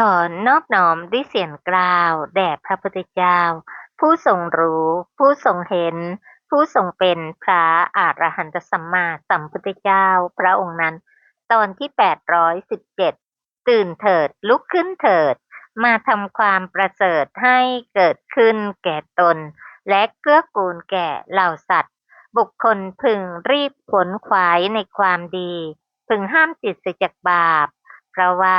ขอนอบน้อมด้วยเสียงกล่าว แด่พระพุทธเจ้า ผู้ทรงรู้ ผู้ทรงเห็น ผู้ทรงเป็นพระอรหันตสัมมาสัมพุทธเจ้า พระองค์นั้น ตอนที่ 817 ตื่นเถิดลุกขึ้นเถิด มาทำความประเสริฐให้เกิดขึ้นแก่ตน และเกื้อกูลแก่เหล่าสัตว์ บุคคลพึงรีบขวนขวายในความดี พึงห้ามจิตเสียจากบาป เพราะว่า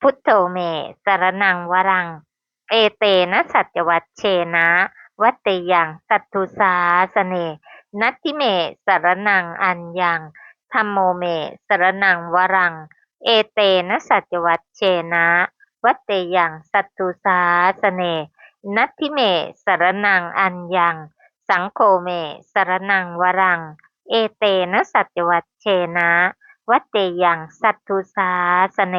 พุทโธเม สรณังวรัง เอเตนะสัจวัตเชนะ วัตเตยังสัตถุสาสเน นัตถิเม สรณังอัญญังธัมโมเม สรณังวรัง เอเตนะสัจวัตเชนะ วัตเตยังสัตถุสาสเน นัตถิเม สรณังอัญญัง สังโฆเม สรณังวรัง เอเตนะสัจวัตเชนะ วัตเตยังสัตถุสาสเน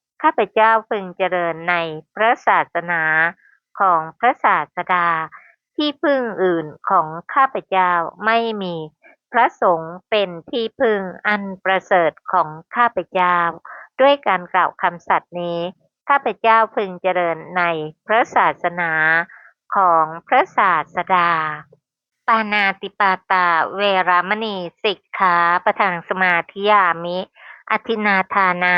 ข้าพเจ้าพึงเจริญในพระศาสนาของพระศาสดา ที่พึ่งอื่นของข้าพเจ้าไม่มี พระสงฆ์เป็นที่พึ่งอันประเสริฐของข้าพเจ้า ด้วยการกล่าวคำสัตย์นี้ ข้าพเจ้าพึงเจริญในพระศาสนาของพระศาสดา ปานาติปาตาเวรามณีสิกขาประทังสมาธิยามิ อธินาทานา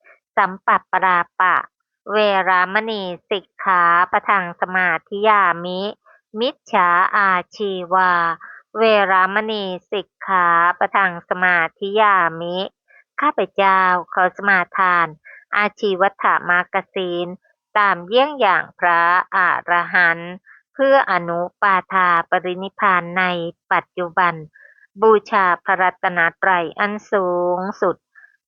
สัมปัปปราปะ เวรามณี สิกขาปะทังสมาธิยามิ มิจฉาอาชีวา เวรามณี สิกขาปะทังสมาธิยามิ ข้าพเจ้าขอสมาทาน อาชีวัฏมากศีลตามเยี่ยงอย่างพระอรหันต์เพื่ออนุปาทาปรินิพานในปัจจุบัน บูชาพระรัตนตรัยอันสูงสุด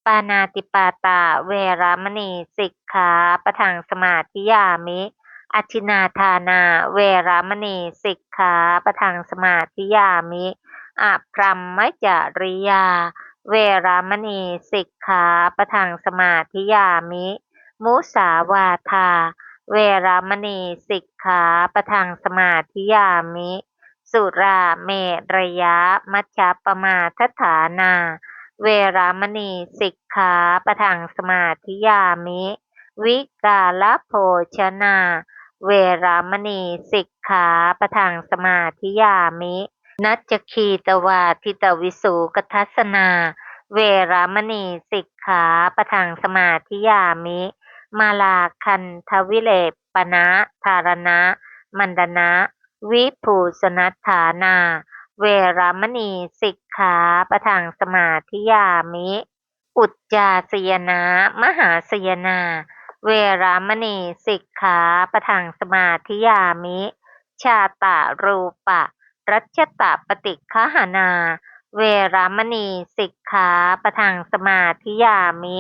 ปานาติปาตา เวรามณี สิกขาปะทังสมาธิยามิ อธินาทานา เวรามณี สิกขาปะทังสมาธิยามิอพรหมจริยา เวรามณี สิกขาปะทังสมาธิยามิ มุสาวาทา เวรามณี สิกขาปะทังสมาธิยามิ สุราเมรยะมัชฌปมาทฐานา เวรามณี สิกขาปะทังสมาธิยามิ วิกาลโภชนา เวรามณี สิกขาปะทังสมาธิยามิ นัจจคีตวาทิตวิสูกทัสนา เวรามณี สิกขาปะทังสมาธิยามิ มาลาคันทวิเลปนะธารณะ มันดนะ วิภูสนัฏฐานา เวรามณีสิกขาประทังสมาธิยามิ อุจจาสยนะมหาสยนา เวรามณีสิกขาประทังสมาธิยามิ ชาตารูปะ รัชตะปฏิคหานา เวรามณีสิกขาประทังสมาธิยามิ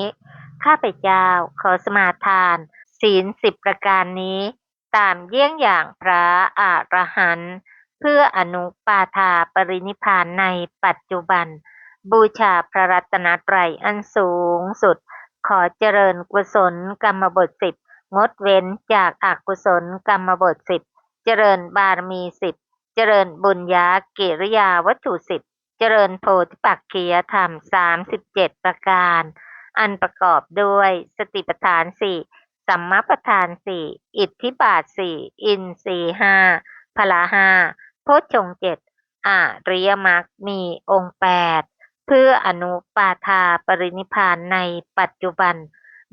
ข้าพเจ้าขอสมาทาน ศีลสิบประการนี้ ตามเยี่ยงอย่างพระอรหันต์ เพื่ออนุปาทาปรินิพพานในปัจจุบัน บูชาพระรัตนตรัยอันสูงสุด ขอเจริญกุศลกรรมบทสิบงดเว้นจากอกุศลกรรมบทสิบเจริญบารมีสิบเจริญบุญญากิริยาวัตถุสิบเจริญโพธิปักขียธรรมสามสิบเจ็ดประการ อันประกอบด้วยสติปัฏฐานสี่สัมมาประธานสี่อิทธิบาทสี่อินทรีย์ห้าพละห้า พชฌงค์เจ็ด อริยมรรคมีองค์แปด เพื่ออนุปาทาปรินิพพานในปัจจุบัน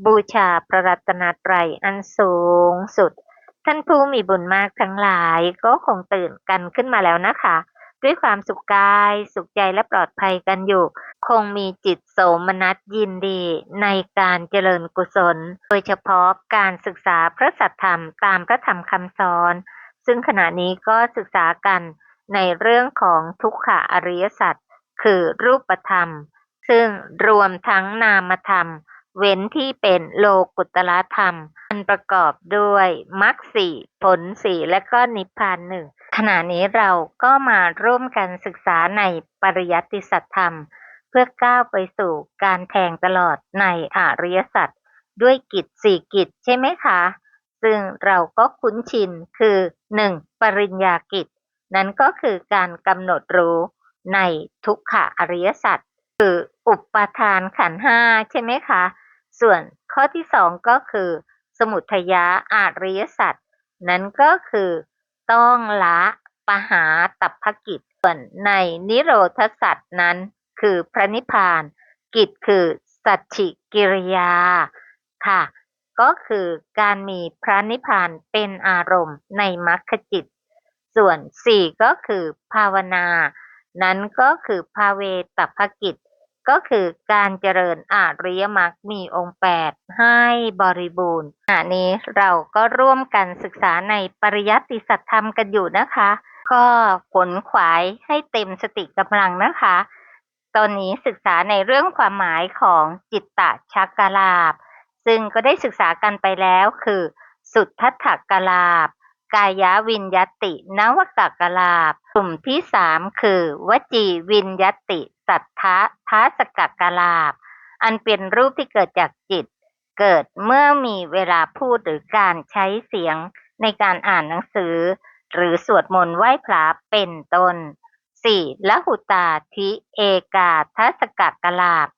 บูชาพระรัตนตรัยอันสูงสุด ท่านผู้มีบุญมากทั้งหลายก็คงตื่นกันขึ้นมาแล้วนะคะ ด้วยความสุขกาย สุขใจและปลอดภัยกันอยู่ คงมีจิตโสมนัสยินดีในการเจริญกุศล โดยเฉพาะการศึกษาพระสัทธรรมตามพระธรรมคำสอน ซึ่งขณะนี้ก็ศึกษากันในเรื่องของทุกขอริยสัจคือรูปธรรม ซึ่งรวมทั้งนามธรรม เว้นที่เป็นโลกุตละธรรม อันประกอบด้วยมรรคสี่ผลสี่และก็นิพพานหนึ่งขณะนี้เราก็มาร่วมกันศึกษาในปริยัติสัจธรรม เพื่อก้าวไปสู่การแทงตลอดในอริยสัจด้วยกิจสี่กิจใช่ไหมคะ ซึ่งเราก็คุ้นชิน คือหนึ่งปริญญากิจ นั้นก็คือการกำหนดรู้ในทุกขอริยสัจคืออุปทานขันห้าใช่ไหมคะ ส่วนข้อที่สองก็คือ สมุทยาอาริยสัจนั้นก็คือ ต้องละปหาตัพพกิจ ส่วนในนิโรธสัจนั้น คือพระนิพพาน กิจคือสัจฉิกิริยาค่ะ ก็คือการมีพระนิพพานเป็นอารมณ์ในมรรคจิต ส่วนสี่ก็คือภาวนา นั้นก็คือภาเวตัพพกิจ ก็คือการเจริญอริยมรรคมีองค์แปดให้บริบูรณ์ขณะนี้เราก็ร่วมกันศึกษาในปริยัติสัจธรรมกันอยู่นะคะ ก็ขนขวายให้เต็มสติกำลังนะคะตอนนี้ศึกษาในเรื่องความหมายของจิตตชักกลาบ ซึ่งก็ได้ศึกษากันไปแล้วคือ สุทธัตถกลาบ กายวินยตินวกกลาบ กลุ่มที่สามคือ วจีวินยติ สัทธะทัสกกลาบ อันเป็นรูปที่เกิดจากจิต เกิดเมื่อมีเวลาพูดหรือการใช้เสียงในการอ่านหนังสือ หรือสวดมนต์ไหว้พระเป็นต้นสี่ละหุตาทิเอกาทัสกกลาบ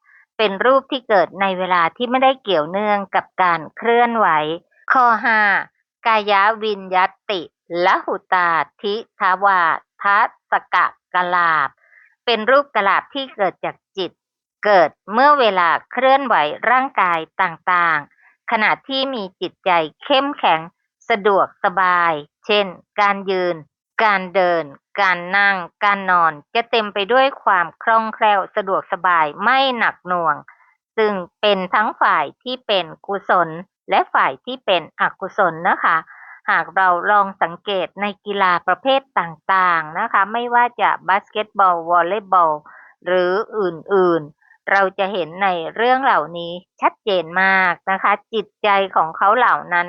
เป็นรูปที่เกิดในเวลาที่ไม่ได้เกี่ยวเนื่องกับการเคลื่อนไหว ข้อห้ากายวินยติละหุตาทิทวาทัสกกลาบ เป็นรูปกลาบที่เกิดจากจิต เกิดเมื่อเวลาเคลื่อนไหวร่างกายต่างๆ ขณะที่มีจิตใจเข้มแข็งสะดวกสบาย เช่น การยืน การเดิน การนั่ง การนอนจะเต็มไปด้วยความคล่องแคล่วสะดวกสบายไม่หนักหน่วง ซึ่งเป็นทั้งฝ่ายที่เป็นกุศล และฝ่ายที่เป็นอกุศลนะคะ หากเราลองสังเกตในกีฬาประเภทต่างๆนะคะ ไม่ว่าจะบาสเกตบอล วอลเลย์บอล หรืออื่นๆเราจะเห็นในเรื่องเหล่านี้ชัดเจนมากนะคะ จิตใจของเขาเหล่านั้น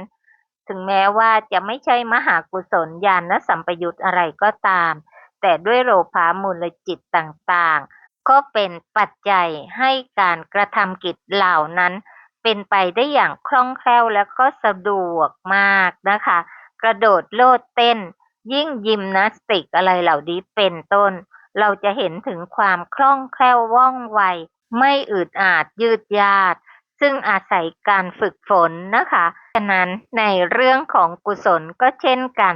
ถึงแม้ว่าจะไม่ใช่มหากุศลญาณสัมปยุตอะไรก็ตาม แต่ด้วยโลภามูลจิตต่างๆ ก็เป็นปัจจัยให้การกระทำกิจเหล่านั้น เป็นไปได้อย่างคล่องแคล่วและก็สะดวกมากนะคะ กระโดดโลดเต้น ยิ่งยิมนาสติกอะไรเหล่านี้เป็นต้น เราจะเห็นถึงความคล่องแคล่วว่องไว ไม่อืดอาดยืดยาด ซึ่งอาศัยการฝึกฝนนะคะ ฉะนั้นในเรื่องของกุศลก็เช่นกัน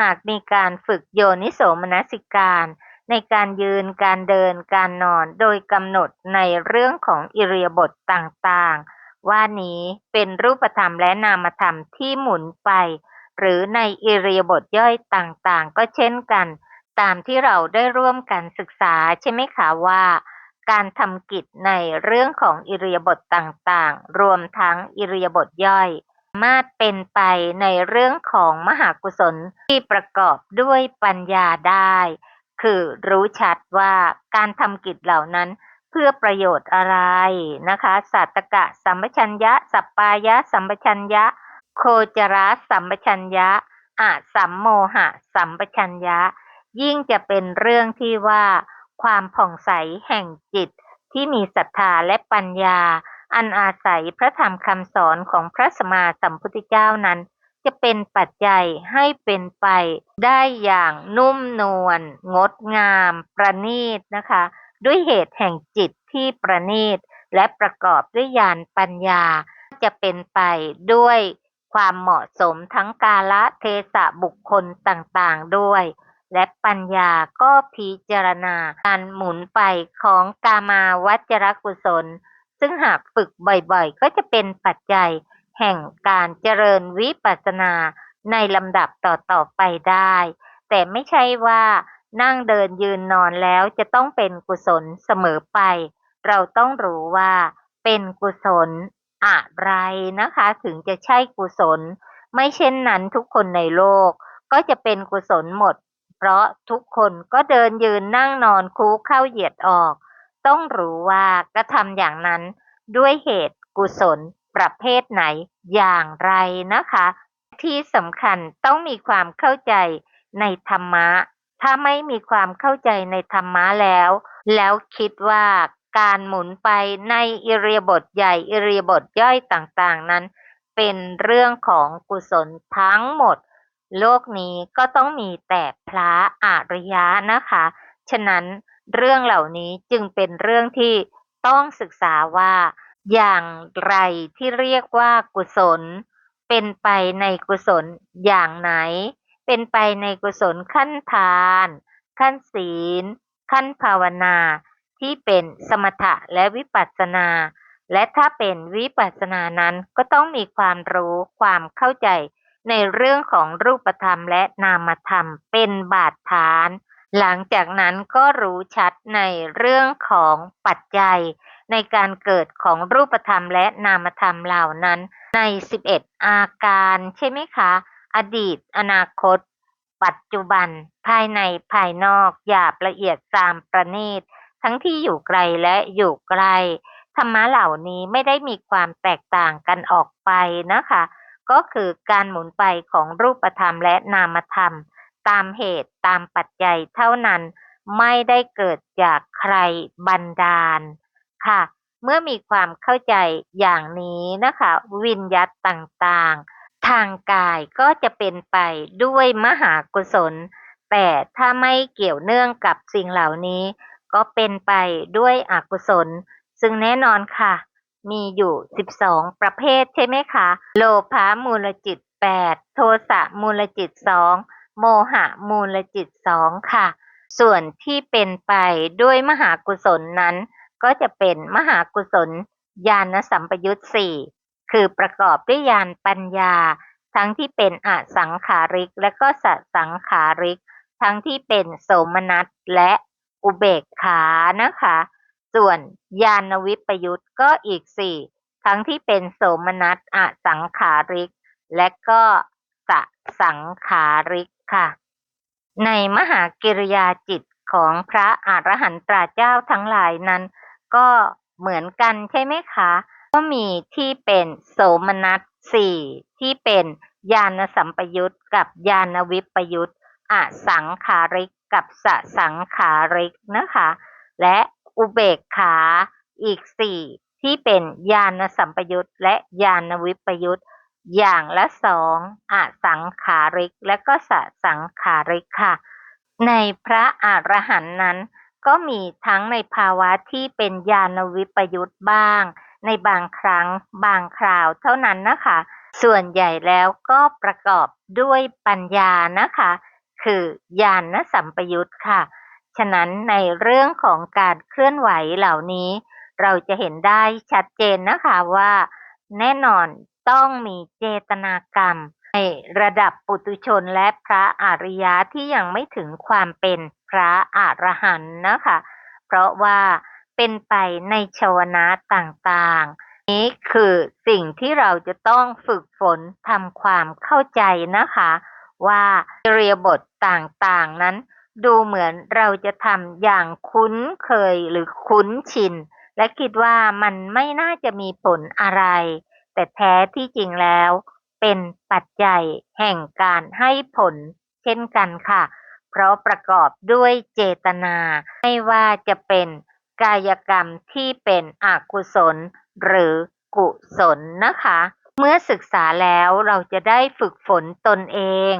หากมีการฝึกโยนิโสมนสิการ ในการยืนการเดินการนอนโดยกำหนดในเรื่องของอิริยาบถต่างๆ ว่านี้เป็นรูปธรรมและนามธรรมที่หมุนไป หรือในอิริยาบถย่อยต่างๆ ก็เช่นกัน ตามที่เราได้ร่วมกันศึกษาใช่ไหมคะว่า การทำกิจในเรื่องของอิริยาบถต่าง ๆ รวมทั้งอิริยาบถย่อย สามารถเป็นไปในเรื่องของมหากุศลที่ประกอบด้วยปัญญาได้ คือรู้ชัดว่าการทำกิจเหล่านั้นเพื่อประโยชน์อะไรนะคะสัตตกะสัมปชัญญะ สัปปายะ สัมปชัญญะ โคจรสัมปชัญญะอะสัมโมหะ สัมปชัญญะ ยิ่งจะเป็นเรื่องที่ว่า ความผ่องใสแห่งจิตที่มีศรัทธาและปัญญา อันอาศัยพระธรรมคำสอนของพระสมมาสัมพุทธเจ้านั้น จะเป็นปัจจัยให้เป็นไปได้อย่างนุ่มนวลงดงาม ประณีตนะคะ ด้วยเหตุแห่งจิตที่ประณีต และประกอบด้วยญาณปัญญา จะเป็นไปด้วยความเหมาะสมทั้งกาละเทศะบุคคลต่างๆด้วย และปัญญาก็พิจารณาการหมุนไปของกามาวัจรกุศล ซึ่งหากฝึกบ่อยๆ ก็จะเป็นปัจจัย แห่งการเจริญวิปัสสนาในลำดับต่อๆไปได้ แต่ไม่ใช่ว่านั่งเดินยืนนอนแล้วจะต้องเป็นกุศลเสมอไป เราต้องรู้ว่าเป็นกุศลอะไรนะคะ ถึงจะใช่กุศล ไม่เช่นนั้นทุกคนในโลกก็จะเป็นกุศลหมด เพราะทุกคนก็เดินยืนนั่งนอนคูเข้าเหยียดออก ต้องรู้ว่ากระทำอย่างนั้นด้วยเหตุกุศลประเภทไหนอย่างไรนะคะ ที่สำคัญต้องมีความเข้าใจในธรรมะ ถ้าไม่มีความเข้าใจในธรรมะแล้ว แล้วคิดว่าการหมุนไปในอิริยบถใหญ่อิริยบถย่อยต่างๆนั้น เป็นเรื่องของกุศลทั้งหมด โลกนี้ก็ต้องมีแต่พระอริยะนะคะ ฉะนั้นเรื่องเหล่านี้จึงเป็นเรื่องที่ต้องศึกษาว่า อย่างไรที่เรียกว่ากุศล เป็นไปในกุศลอย่างไหน เป็นไปในกุศลขั้นทาน ขั้นศีล ขั้นภาวนา ที่เป็นสมถะและวิปัสสนา และถ้าเป็นวิปัสสนานั้นก็ต้องมีความรู้ความเข้าใจ ในเรื่องของรูปธรรมและนามธรรมเป็นบาดฐาน หลังจากนั้นก็รู้ชัดในเรื่องของปัจจัย ในการเกิดของรูปธรรมและนามธรรมเหล่านั้น ใน 11 อาการใช่ไหมคะ อดีต อนาคต ปัจจุบัน ภายในภายนอกหยาบละเอียดตามประณีตทั้งที่อยู่ไกลและอยู่ใกล้ธรรมะเหล่านี้ไม่ได้มีความแตกต่างกันออกไปนะคะ ก็คือการหมุนไปของรูปธรรมและนามธรรม ตามเหตุตามปัจจัยเท่านั้น ไม่ได้เกิดจากใครบันดาล ค่ะ เมื่อมีความเข้าใจอย่างนี้นะคะ วิญญัตต่างๆ ทางกายก็จะเป็นไปด้วยมหากุศล แต่ถ้าไม่เกี่ยวเนื่องกับสิ่งเหล่านี้ ก็เป็นไปด้วยอกุศล ซึ่งแน่นอนค่ะ มีอยู่12ประเภทใช่ไหมคะ โลภะมูลจิต8โทสะมูลจิต2โมหะมูลจิต2ค่ะ ส่วนที่เป็นไปด้วยมหากุศลนั้น ก็จะเป็นมหากุศลญาณสัมปยุตสี่คือประกอบด้วยญาณปัญญา ทั้งที่เป็นอสังขาริก และก็สสังขาริก ทั้งที่เป็นโสมนัสและอุเบกขานะคะ ส่วนญาณวิปยุตก็อีกสี่ทั้งที่เป็นโสมนัสอสังขาริก และก็สสังขาริกค่ะ ในมหากิริยาจิตของพระอรหันตราเจ้าทั้งหลายนั้น ก็เหมือนกันใช่ไหมคะ ก็มีที่เป็นโสมนัสสี่ที่เป็นญาณสัมปยุตกับญาณวิปยุตอสังขาริกกับสสังขาริกนะคะ และ อุเบกขาอีกสี่ที่เป็นญาณสัมปยุตและญาณวิปยุตอย่างละสองอสังขาริกและก็สสังขาริกค่ะ ในพระอรหันต์นั้น ก็มีทั้งในภาวะที่เป็นญาณวิปยุตบ้าง ในบางครั้งบางคราวเท่านั้นนะคะ ส่วนใหญ่แล้วก็ประกอบด้วยปัญญานะคะ คือญาณสัมปยุตค่ะ ฉะนั้นในเรื่องของการเคลื่อนไหวเหล่านี้ เราจะเห็นได้ชัดเจนนะคะว่า แน่นอนต้องมีเจตนากรรม ในระดับปุตุชนและพระอริยะที่ยังไม่ถึงความเป็นพระอรหันต์นะคะ เพราะว่าเป็นไปในชวนะต่างๆ นี้คือสิ่งที่เราจะต้องฝึกฝนทำความเข้าใจนะคะ ว่าอิริยบถต่างๆนั้น ดูเหมือนเราจะทำอย่างคุ้นเคยหรือคุ้นชิน และคิดว่ามันไม่น่าจะมีผลอะไร แต่แท้ที่จริงแล้ว เป็นปัจจัยแห่งการให้ผล เช่นกันค่ะ เพราะประกอบด้วยเจตนา ไม่ว่าจะเป็นกายกรรมที่เป็นอกุศล หรือกุศลนะคะ เมื่อศึกษาแล้วเราจะได้ฝึกฝนตนเอง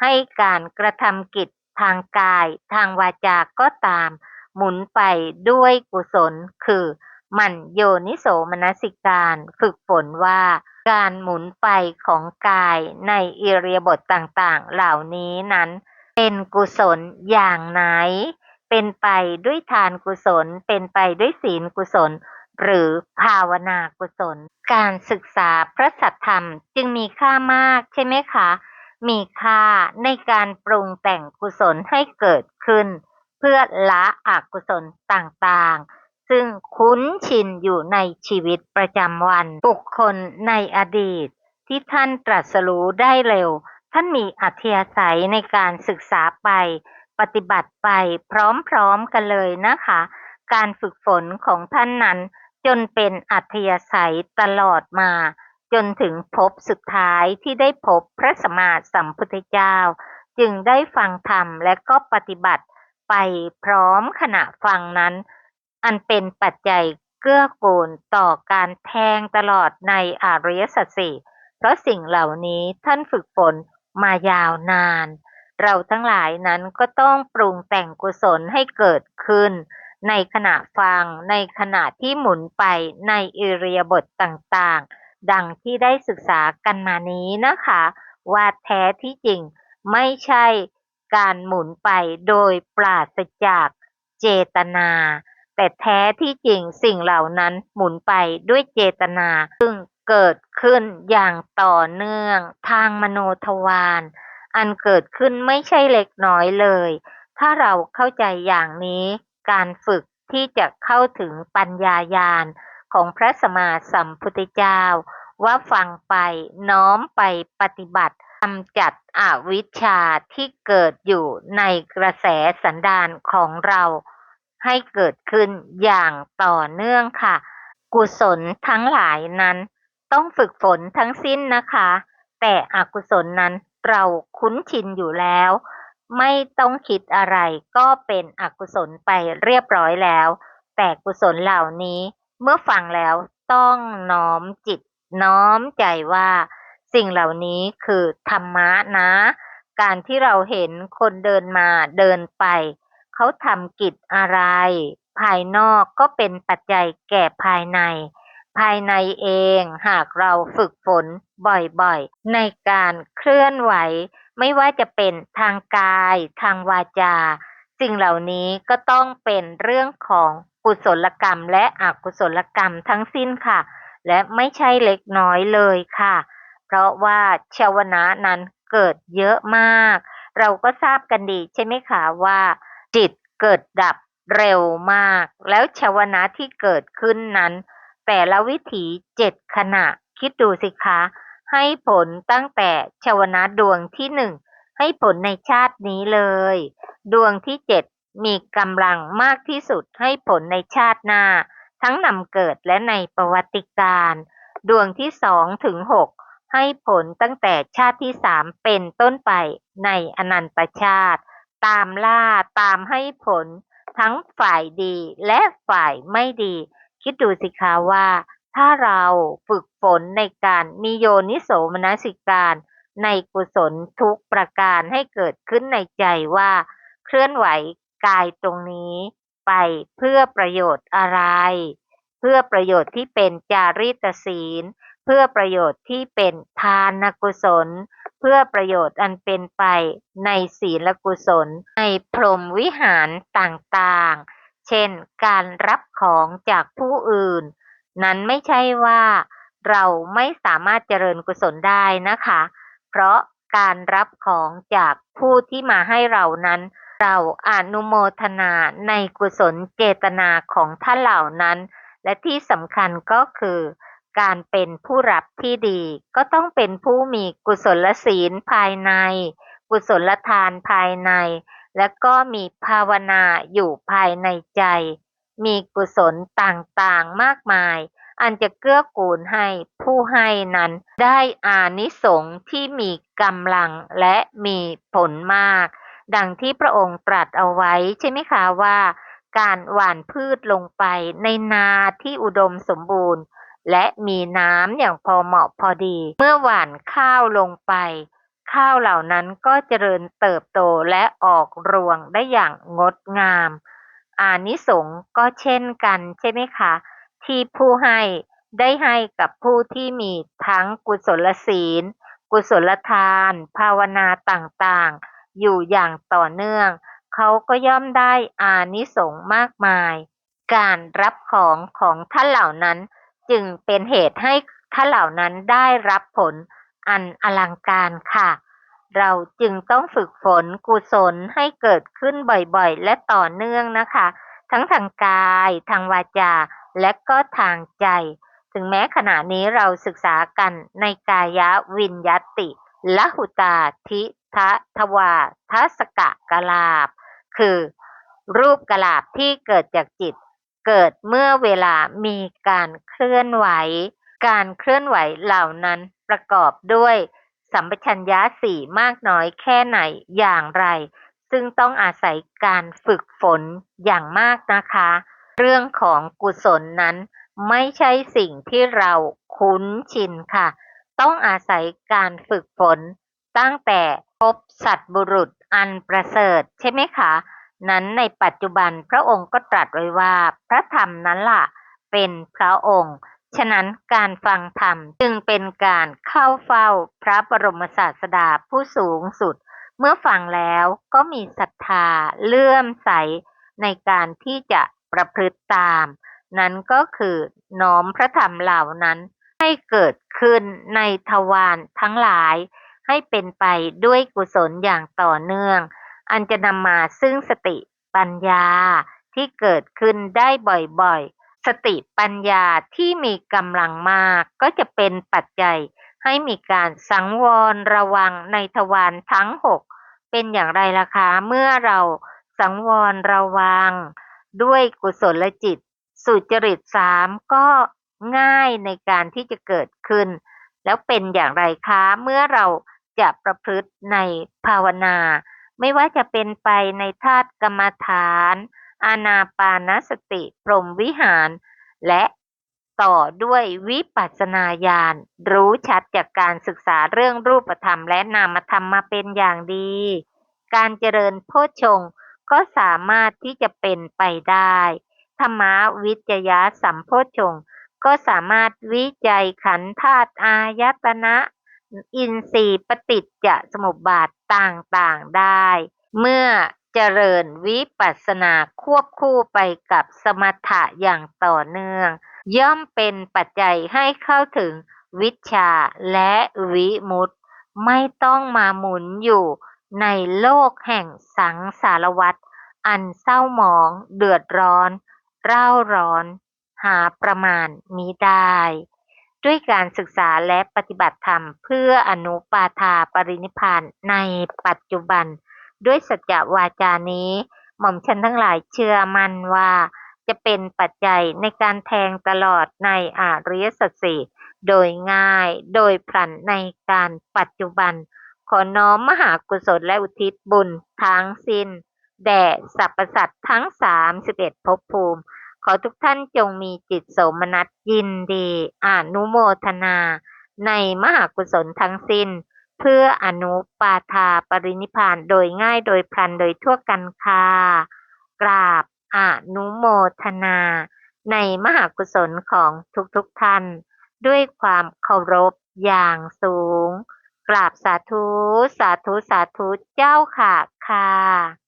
ให้การกระทำกิจ ทางกาย ทางวาจาก็ตาม หมุนไปด้วยกุศล คือหมันโยนิโสมนสิการฝึกฝนว่าการหมุนไปของกายในอิริยาบถต่างๆ เหล่านี้นั้น เป็นกุศลอย่างไหน เป็นไปด้วยทานกุศล เป็นไปด้วยศีลกุศล หรือภาวนากุศล การศึกษาพระสัทธรรมจึงมีค่ามากใช่ไหมคะ มีค่าในการปรุงแต่งกุศลให้เกิดขึ้น เพื่อละอกุศลต่างๆ ซึ่งคุ้นชินอยู่ในชีวิตประจำวัน บุคคลในอดีต ที่ท่านตรัสรู้ได้เร็ว ท่านมีอัธยาศัยในการศึกษาไป ปฏิบัติไปพร้อมๆกันเลยนะคะ การฝึกฝนของท่านนั้นจนเป็นอัธยาศัยตลอดมา จนถึงพบสุดท้ายที่ได้พบพระสมมาสัมพุทธเจ้า จึงได้ฟังธรรมและก็ปฏิบัติไปพร้อมขณะฟังนั้น อันเป็นปัจจัยเกื้อกูลต่อการแทงตลอดในอริยสัจสี่เพราะสิ่งเหล่านี้ท่านฝึกฝนมายาวนาน เราทั้งหลายนั้นก็ต้องปรุงแต่งกุศลให้เกิดขึ้น ในขณะฟังในขณะที่หมุนไปในอิริยาบถต่างๆ ดังที่ได้ศึกษากันมานี้นะคะ ว่าแท้ที่จริงไม่ใช่การหมุนไปโดยปราศจากเจตนา แต่แท้ที่จริงสิ่งเหล่านั้นหมุนไปด้วยเจตนาซึ่งเกิดขึ้นอย่างต่อเนื่องทางมโนทวารอันเกิดขึ้นไม่ใช่เล็กน้อยเลย ถ้าเราเข้าใจอย่างนี้ การฝึกที่จะเข้าถึงปัญญายาณ ของพระสมมาสัมพุทธเจ้า ว่าฟังไปน้อมไปปฏิบัติกำจัดอวิชชาที่เกิดอยู่ในกระแสสันดานของเราให้เกิดขึ้นอย่างต่อเนื่องค่ะ กุศลทั้งหลายนั้น ต้องฝึกฝนทั้งสิ้นนะคะ แต่อกุศลนั้นเราคุ้นชินอยู่แล้ว ไม่ต้องคิดอะไรก็เป็นอกุศลไปเรียบร้อยแล้ว แต่กุศลเหล่านี้ เมื่อฟังแล้วต้องน้อมจิตน้อมใจว่า สิ่งเหล่านี้คือธรรมะนะ การที่เราเห็นคนเดินมาเดินไป เขาทำกิจอะไร ภายนอกก็เป็นปัจจัยแก่ภายใน ภายในเองหากเราฝึกฝนบ่อยๆ ในการเคลื่อนไหว ไม่ว่าจะเป็นทางกาย ทางวาจา สิ่งเหล่านี้ก็ต้องเป็นเรื่องของ กุศลกรรมและอกุศลกรรมทั้งสิ้นค่ะ และไม่ใช่เล็กน้อยเลยค่ะ เพราะว่าชาวนะนั้นเกิดเยอะมาก เราก็ทราบกันดีใช่ไหมคะว่า จิตเกิดดับเร็วมาก แล้วชาวนะที่เกิดขึ้นนั้น แต่ละวิถีเจ็ดขณะ คิดดูสิคะให้ผลตั้งแต่ชาวนะดวงที่หนึ่งให้ผลในชาตินี้เลย ดวงที่เจ็ด มีกำลังมากที่สุดให้ผลในชาติหน้า ทั้งนำเกิดและในประวัติการ ดวงที่สองถึงหกให้ผลตั้งแต่ชาติที่สามเป็นต้นไปในอนันตชาติ ตามล่าตามให้ผล ทั้งฝ่ายดีและฝ่ายไม่ดี คิดดูสิคะว่า ถ้าเราฝึกฝนในการมีโยนิโสมนสิการในกุศลทุกประการให้เกิดขึ้นในใจว่า เคลื่อนไหว กายตรงนี้ไปเพื่อประโยชน์อะไร เพื่อประโยชน์ที่เป็นจาริตศีล เพื่อประโยชน์ที่เป็นทานกุศล เพื่อประโยชน์อันเป็นไปในศีลกุศล ในพรหมวิหารต่างๆ เช่นการรับของจากผู้อื่น นั้นไม่ใช่ว่าเราไม่สามารถเจริญกุศลได้นะคะ เพราะการรับของจากผู้ที่มาให้เรานั้น เราอนุโมทนาในกุศลเจตนาของท่านเหล่านั้น และที่สำคัญก็คือ การเป็นผู้รับที่ดี ก็ต้องเป็นผู้มีกุศลศีลภายใน กุศลทานภายใน และก็มีภาวนาอยู่ภายในใจ มีกุศลต่างๆมากมาย อันจะเกื้อกูลให้ผู้ให้นั้น ได้อานิสงส์ที่มีกำลังและมีผลมาก ดังที่พระองค์ตรัสเอาไว้ใช่ไหมคะว่า การหว่านพืชลงไปในนาที่อุดมสมบูรณ์ และมีน้ำอย่างพอเหมาะพอดี เมื่อหว่านข้าวลงไป ข้าวเหล่านั้นก็เจริญเติบโตและออกรวงได้อย่างงดงาม อานิสงส์ก็เช่นกันใช่ไหมคะ ที่ผู้ให้ได้ให้กับผู้ที่มีทั้งกุศลศีล กุศลทาน ภาวนาต่างๆ อยู่อย่างต่อเนื่อง เขาก็ย่อมได้อานิสงส์มากมาย การรับของของท่านเหล่านั้นจึงเป็นเหตุให้ท่านเหล่านั้นได้รับผลอันอลังการค่ะ เราจึงต้องฝึกฝนกุศลให้เกิดขึ้นบ่อยๆ และต่อเนื่องนะคะ ทั้งทางกายทางวาจา และก็ทางใจ ถึงแม้ขณะนี้เราศึกษากันในกายวิญญาติ ละหุตาทิทะทวาทัสกะกลาบ คือ รูปกลาบที่เกิดจากจิต เกิดเมื่อเวลามีการเคลื่อนไหว การเคลื่อนไหวเหล่านั้นประกอบด้วย สัมปชัญญะสี่มากน้อยแค่ไหนอย่างไร ซึ่งต้องอาศัยการฝึกฝนอย่างมากนะคะ เรื่องของกุศลนั้นไม่ใช่สิ่งที่เราคุ้นชินค่ะ ต้องอาศัยการฝึกฝนตั้งแต่พบสัตบุรุษอันประเสริฐ ใช่ไหมคะ นั้นในปัจจุบันพระองค์ก็ตรัสไว้ว่า พระธรรมนั้นล่ะ เป็นพระองค์ ฉะนั้นการฟังธรรมจึงเป็นการเข้าเฝ้าพระบรมศาสดาผู้สูงสุด เมื่อฟังแล้วก็มีศรัทธาเลื่อมใสในการที่จะประพฤติตาม นั้นก็คือน้อมพระธรรมเหล่านั้น เกิดขึ้นในทวารทั้งหลาย ให้เป็นไปด้วยกุศลอย่างต่อเนื่อง อันจะนำมาซึ่งสติปัญญาที่เกิดขึ้นได้บ่อยๆ สติปัญญาที่มีกำลังมากก็จะเป็นปัจจัยให้มีการสังวรระวังในทวารทั้งหกเป็นอย่างไรล่ะคะเมื่อเราสังวรระวัง ด้วยกุศลจิต สุจริตสามก็ ง่ายในการที่จะเกิดขึ้น แล้วเป็นอย่างไรคะเมื่อเราจะประพฤติในภาวนา ไม่ว่าจะเป็นไปในธาตุกรรมฐาน อานาปานสติพรหมวิหาร และต่อด้วยวิปัสสนาญาณรู้ชัดจากการศึกษาเรื่องรูปธรรมและนามธรรมมาเป็นอย่างดี การเจริญโพชฌงก็สามารถที่จะเป็นไปได้ ธรรมวิจยะสัมโพชฌงค์ ก็สามารถวิจัยขันธ์ธาตุอายตนะ อินทรีย์ปฏิจจสมุปบาทต่างๆได้ เมื่อเจริญวิปัสสนาควบคู่ไปกับสมถะอย่างต่อเนื่อง ย่อมเป็นปัจจัยให้เข้าถึงวิชชาและวิมุตติไม่ต้องมาหมุนอยู่ในโลกแห่งสังสารวัฏอันเศร้าหมองเดือดร้อน เร่าร้อน หาประมาณมิได้ ด้วยการศึกษาและปฏิบัติธรรม เพื่ออนุปาทาปรินิพานในปัจจุบัน ด้วยสัจวาจานี้ หม่อมฉันทั้งหลายเชื่อมั่นว่าจะเป็นปัจจัยในการแทงตลอดในอาริยสัจสี่โดยง่ายโดยพลันในการปัจจุบัน ขอน้อมมหากุศลและอุทิศบุญทั้งสิ้น แด่สรรพสัตว์ทั้งสามสิบเอ็ดภพภูมิ อทุกท่านจงมีจิตโสมนัสยินดีอนุโมทนา ในมหากุศลทั้งสิ้น เพื่ออนุปาทาปรินิพานโดยง่ายโดยพลันโดยทั่วกันค่ะกราบอนุโมทนา ในมหากุศลของทุกๆทท่าน ด้วยความเคารพอย่างสูง กราบสาธุ สาธุ สาธุเจ้าค่ะค่ะ